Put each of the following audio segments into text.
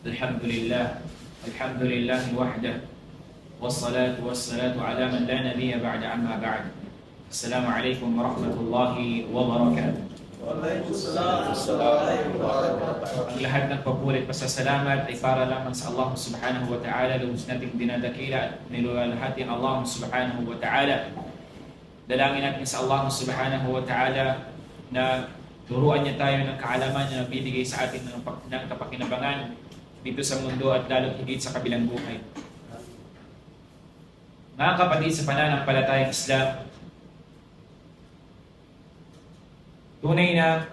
الحمد لله الحمد لله وحده والصلاة والصلاة على من لا نبي بعد عما بعد السلام عليكم ورحمة الله وبركاته Ang lahat ng papulit pasasalamat ay para lamang sa Allah subhanahu wa ta'ala lubos nating dinadakila at niluwalhati ang Allah subhanahu wa ta'ala. Dalangin natin sa Allah subhanahu wa ta'ala na turuan niya tayo ng kaalaman na bibigay sa atin ng, ng kapakinabangan dito sa mundo at lalong higit sa kabilang buhay. Mga kapatid sa pananampalatayang Islam, tunay na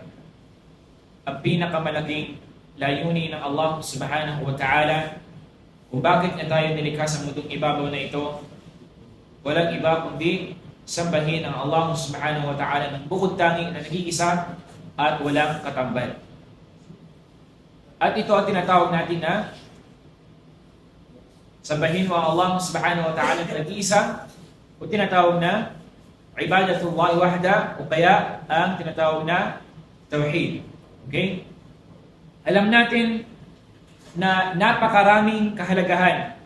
ang pinakamalaking layunin ng Allah subhanahu wa ta'ala kung bakit niya tayo nilikha sa mundong ibabaw na ito, walang iba kundi sambahin ang Allah subhanahu wa ta'ala ng bukod tanging na nag-iisa at walang katambal. At ito ang tinatawag natin na sambahin mo ang Allah subhanahu wa ta'ala na nag-iisa o tinatawag na ibadatullah wahda o kaya ang tinatawag na tawhid. Okay? Alam natin na napakaraming kahalagahan,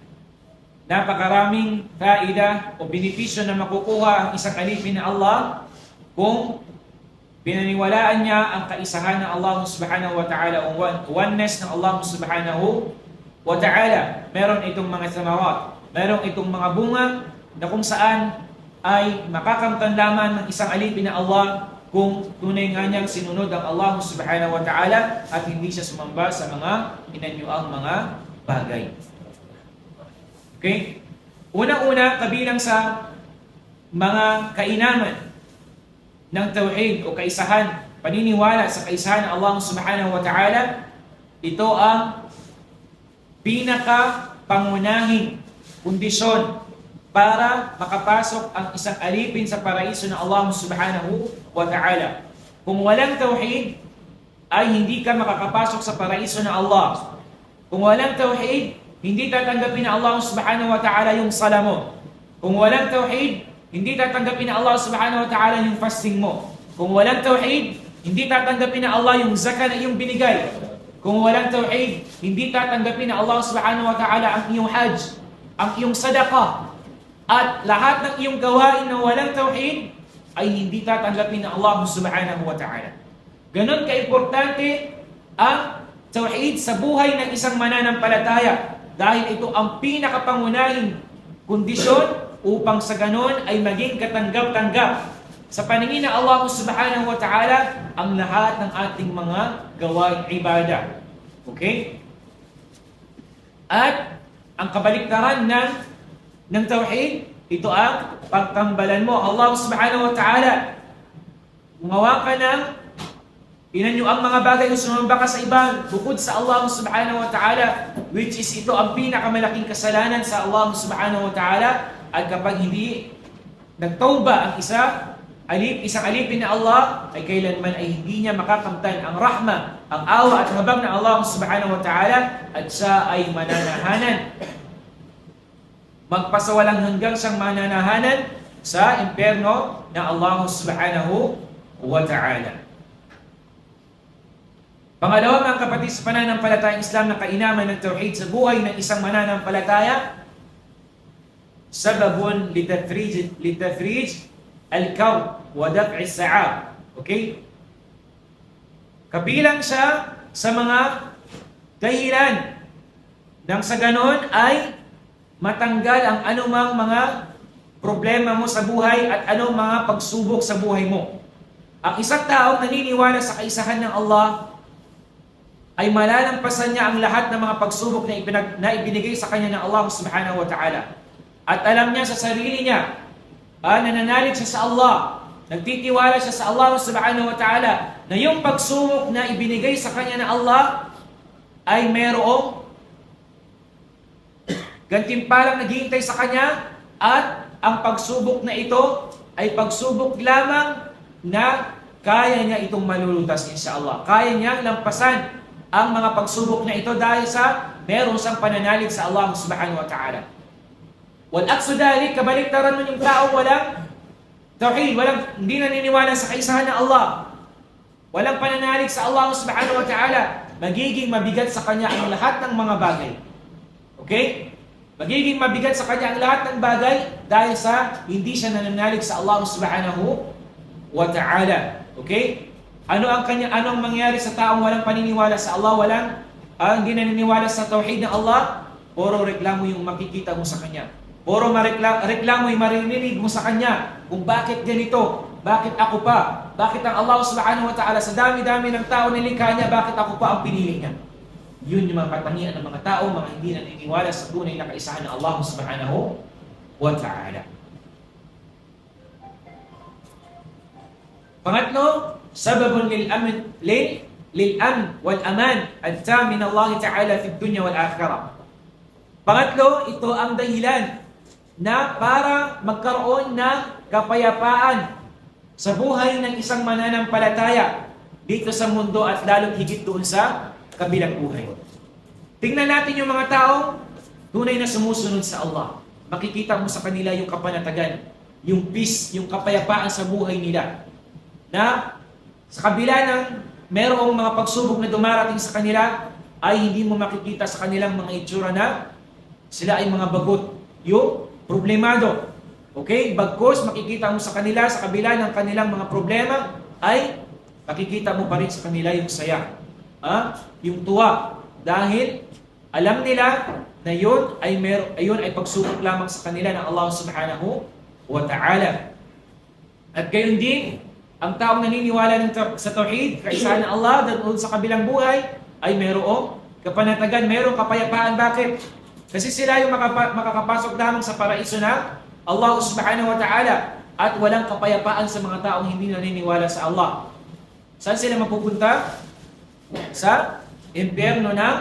napakaraming faida o benepisyo na makukuha ang isang alipin na Allah kung pinaniwalaan niya ang kaisahan ng Allah subhanahu wa ta'ala o oneness ng Allah subhanahu wa ta'ala. Meron itong mga samawat, meron itong mga bunga na kung saan ay makakamtan lamang ng isang alipin na Allah kung tunay nga niyang sinunod ang Allah subhanahu wa ta'ala at hindi siya sumamba sa mga inanyuang mga bagay. Okay? Una-una, kabilang sa mga kainaman ng tauhid o kaisahan, paniniwala sa kaisahan ng Allah subhanahu wa ta'ala, ito ang pinaka pangunahing kondisyon para makapasok ang isang alipin sa paraiso ng Allah subhanahu wa ta'ala. Kung walang tauhid, ay hindi ka makakapasok sa paraiso ng Allah. Kung walang tauhid, hindi tatanggapin ng Allah subhanahu wa ta'ala yung sala mo. Kung walang tauhid, hindi tatanggapin ng Allah subhanahu wa ta'ala yung fasting mo. Kung walang tauhid, hindi tatanggapin ng Allah yung zakat na iyong binigay. Kung walang tauhid, hindi tatanggapin ng Allah subhanahu wa ta'ala ang iyong hajj, ang iyong sadaqah, at lahat ng iyong gawain na walang tauhid ay hindi tatanggapin ng Allah subhanahu wa ta'ala. Ganon kaimportante ang tauhid sa buhay ng isang mananampalataya dahil ito ang pinakapangunahing kondisyon upang sa ganon ay maging katanggap-tanggap sa paningin ng Allah subhanahu wa ta'ala ang lahat ng ating mga gawaing ibada. Okay? At ang kabaliktaran ng ng tauhid, ito ang pagtambalan mo. Allah subhanahu wa ta'ala, gumawa ka ng inanyo ang mga bagay o sumamba ka sa iba bukod sa Allah subhanahu wa ta'ala, which is ito ang pinakamalaking kasalanan sa Allah subhanahu wa ta'ala, at kapag hindi nagtauba ang isa, alip, isang alipin na Allah, ay kailanman ay hindi niya makakamtan ang rahma, ang awa at habang ng Allah subhanahu wa ta'ala, at siya ay mananahanan magpasawalang hanggang siyang mananahanan sa impyerno ng Allah subhanahu wa ta'ala. Pangalawa mga kapatid sa pananampalatayang Islam na kainaman ng tauhid sa buhay ng isang mananampalataya, sababun litafrij, litafrij al-kaw wa daf'i sa'ab. Okay? Kabilang siya sa mga dahilan nang sa ganon ay matanggal ang anumang mga problema mo sa buhay at anong mga pagsubok sa buhay mo. Ang isang tao naniniwala sa kaisahan ng Allah ay malalampasan niya ang lahat ng mga pagsubok na, ipinag, na ibinigay sa kanya ng Allah subhanahu wa ta'ala. At alam niya sa sarili niya, ah, nananalig siya sa Allah, nagtitiwala siya sa Allah subhanahu wa ta'ala na yung pagsubok na ibinigay sa kanya ng Allah ay merong gantimpalang naghihintay sa kanya at ang pagsubok na ito ay pagsubok lamang na kaya niya itong malulutas insyaAllah. Kaya niyang lampasan ang mga pagsubok na ito dahil sa meron siyang pananalig sa Allah subhanahu wa ta'ala. Wal aksu dalik, kabaliktaran mo yung tao walang tauhid, walang hindi naniniwala sa kaisahan ng Allah. Walang pananalig sa Allah subhanahu wa ta'ala. magiging mabigat sa kanya ang lahat ng mga bagay. Okay? Magiging mabigat sa kanya ang lahat ng bagay dahil sa hindi siya nananalig sa Allah subhanahu wa ta'ala. Okay? Ano ang kanya ano ang mangyari sa taong walang paniniwala sa Allah, walang ah, hindi naniniwala sa tauhid ng Allah? Puro reklamo yung makikita mo sa kanya. Puro marekla- reklamo yung maririnig mo sa kanya kung bakit ganito, bakit ako pa, bakit ang Allah subhanahu wa ta'ala sa dami-dami ng tao nilikha niya, bakit ako pa ang pinili niya. Yun yung mga katangian ng mga tao, mga hindi naniniwala sa tunay na kaisahan ng Allah subhanahu wa ta'ala. Pangatlo, lil lil amn wal aman at-tam min Allah Ta'ala dunya wal akhirah. Pangatlo, ito ang dahilan na para magkaroon ng kapayapaan sa buhay ng isang mananampalataya dito sa mundo at lalong higit doon sa kabilang buhay. Tingnan natin yung mga tao tunay na sumusunod sa Allah. Makikita mo sa kanila yung kapanatagan, yung peace, yung kapayapaan sa buhay nila. Na sa kabila ng merong mga pagsubok na dumarating sa kanila, ay hindi mo makikita sa kanilang mga itsura na sila ay mga bagot. Yung problemado. Okay? Bagkos makikita mo sa kanila, sa kabila ng kanilang mga problema, ay makikita mo pa rin sa kanila yung saya. Ah, yung tuwa. Dahil alam nila na yun ay mer ayun ay pagsubok lamang sa kanila ng Allah Subhanahu wa Ta'ala. At gayon din, ang taong naniniwala ng sa tauhid, kaisahan ng Allah doon sa kabilang buhay ay mayroong kapanatagan, mayroong kapayapaan. Bakit? Kasi sila yung makapa- makakapasok lamang sa paraiso na Allah Subhanahu wa Ta'ala at walang kapayapaan sa mga taong hindi naniniwala sa Allah. Saan sila mapupunta? Sa impyerno ng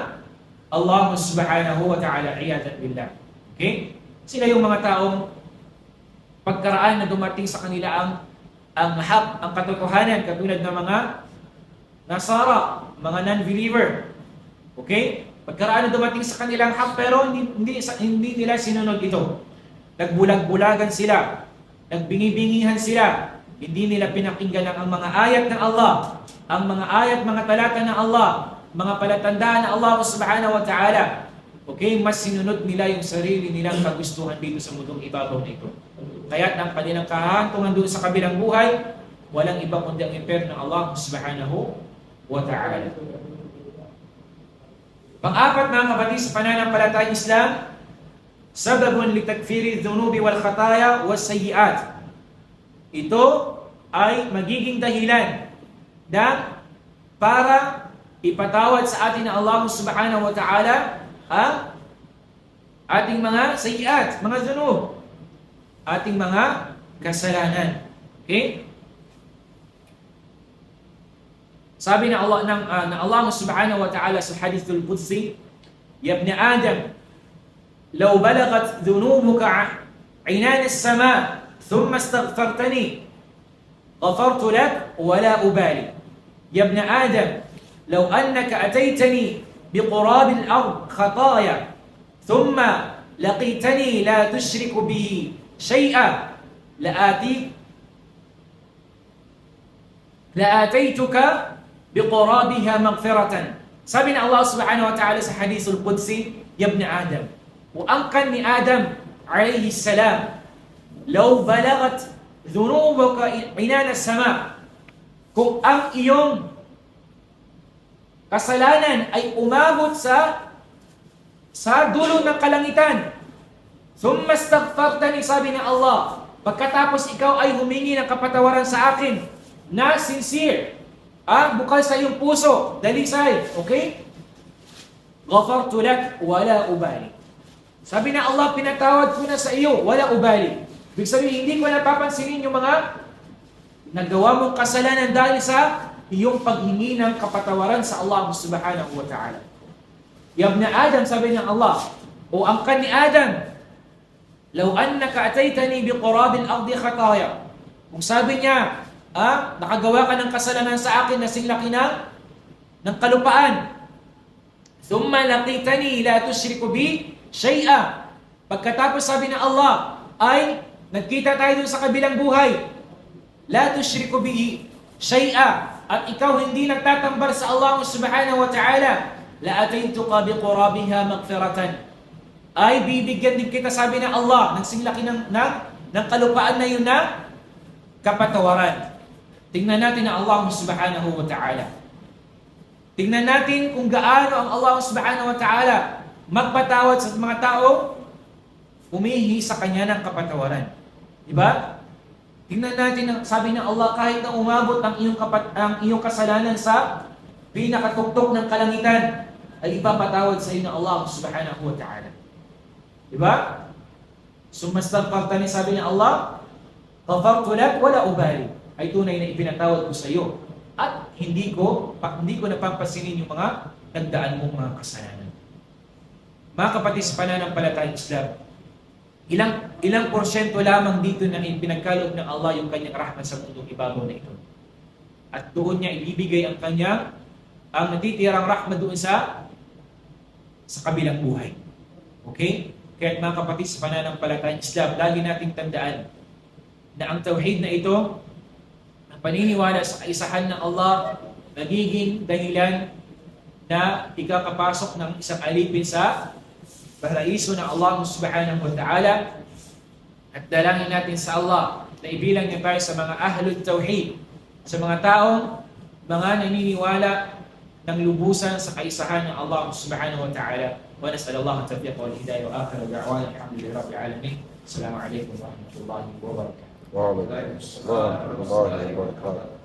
Allah Subhanahu wa Ta'ala. Iyadat billah. Okay? Sila yung mga taong pagkaraan na dumating sa kanila ang ang hak, ang katotohanan katulad ng mga Nasara, mga non-believer. Okay? Pagkaraan na dumating sa kanilang hak pero hindi, hindi, hindi nila sinunod ito. Nagbulag-bulagan sila. Nagbingi-bingihan sila. Hindi nila pinakinggan ang mga ayat ng Allah. Ang mga ayat, mga talata ng Allah. Mga palatandaan ng Allah subhanahu wa ta'ala. Okay? Mas sinunod nila yung sarili nilang kagustuhan dito sa mundong ibabaw na ito. Kaya't ang kanilang kahantungan doon sa kabilang buhay, walang iba kundi ang impyerno ng Allah subhanahu wa ta'ala. Pang-apat mga kapatid sa pananampalatayang Islam, sababun li takfiri dhunubi wal khataya was sayyiat. Ito ay magiging dahilan na para ipatawad sa atin ng Allah subhanahu wa ta'ala ang ating mga sayiat, mga zunub, ating mga kasalanan. Okay? Sabi na Allah ng uh, na Allah Subhanahu wa Ta'ala sa Hadithul Qudsi, "Ya ibn Adam, law balagat dhunubuka 'inan as-sama' thumma astaghfartani, ghafartu lak wa la ubali." Ya ibn Adam, law annaka ataytani بقراب الأرض خطايا ثم لقيتني لا تشرك به شيئا. لآتي لآتيتك بقرابها مغفرة. سابين الله سبحانه وتعالى حديث القدسي يا ابن آدم. وأنقني آدم عليه السلام لو بلغت ذنوبك عنان السماء. كو أم يوم kasalanan ay umabot sa sa dulo ng kalangitan thumma astaghfartani sabi ng Allah pagkatapos ikaw ay humingi ng kapatawaran sa akin na sincere Ah, bukal sa iyong puso, dalisay, okay? Ghafartu lak wala ubali. Sabi na Allah, pinatawad ko na sa iyo, wala ubali. Ibig sabihin, hindi ko napapansinin yung mga nagawa mong kasalanan dahil sa iyong paghingi ng kapatawaran sa Allah subhanahu wa ta'ala. Yabna Adam, sabi ng Allah, o angkan ni Adam, Law annaka ataytani biqurabil ardi khataya. Kung sabi niya, ah, nakagawa ka ng kasalanan sa akin na singlaki ng, ng kalupaan. Thumma laqitani la tushriku bi shay'a. Pagkatapos sabi ng Allah, ay nagkita tayo dun sa kabilang buhay. La tushriku bi shay'a. At ikaw hindi nagtatambar sa Allah subhanahu wa ta'ala, la'ataytuka biqurabiha magfiratan. Ay bibigyan din kita, sabi ng Allah, ng singlaki ng, ng, ng kalupaan na yun na kapatawaran. Tingnan natin ang Allah subhanahu wa ta'ala. Tingnan natin kung gaano ang Allah subhanahu wa ta'ala magpatawad sa mga tao umihi sa kanya ng kapatawaran. Di ba? Tingnan natin, sabi ng Allah, kahit na umabot ang iyong, kapat, ang iyong kasalanan sa pinakatuktok ng kalangitan, ay ipapatawad sa iyo ng Allah subhanahu wa ta'ala. Di ba? Sumastaghfartani sabi ng Allah, Ghafartu lak wala ubali. Ay tunay na ipinatawad ko sa iyo. At hindi ko pa, hindi ko napapansinin yung mga nagdaan mong mga kasalanan. Mga kapatid sa pananampalatayang Islam, ilang ilang porsyento lamang dito na pinagkaloob ng Allah yung kanyang rahmat sa mundong ibabaw na ito. At doon niya ibibigay ang kanyang ang natitirang rahmat doon sa sa kabilang buhay. Okay? Kaya mga kapatid sa pananampalatayang Islam, lagi nating tandaan na ang tauhid na ito, ang paniniwala sa kaisahan ng Allah, nagiging dahilan na ikakapasok ng isang alipin sa ng Allah subhanahu wa ta'ala at dalangin natin sa Allah na ibilang niya tayo sa mga ahlul tauhid, sa mga taong mga naniniwala ng lubusan sa kaisahan ng Allah subhanahu wa ta'ala. Wa nas'alallahu at-tawfiq wal hidayah wa akhiru da'wana alhamdulillahi rabbil alamin. Assalamu alaikum wa rahmatullahi wa barakatuh. وعليكم السلام ورحمة الله وبركاته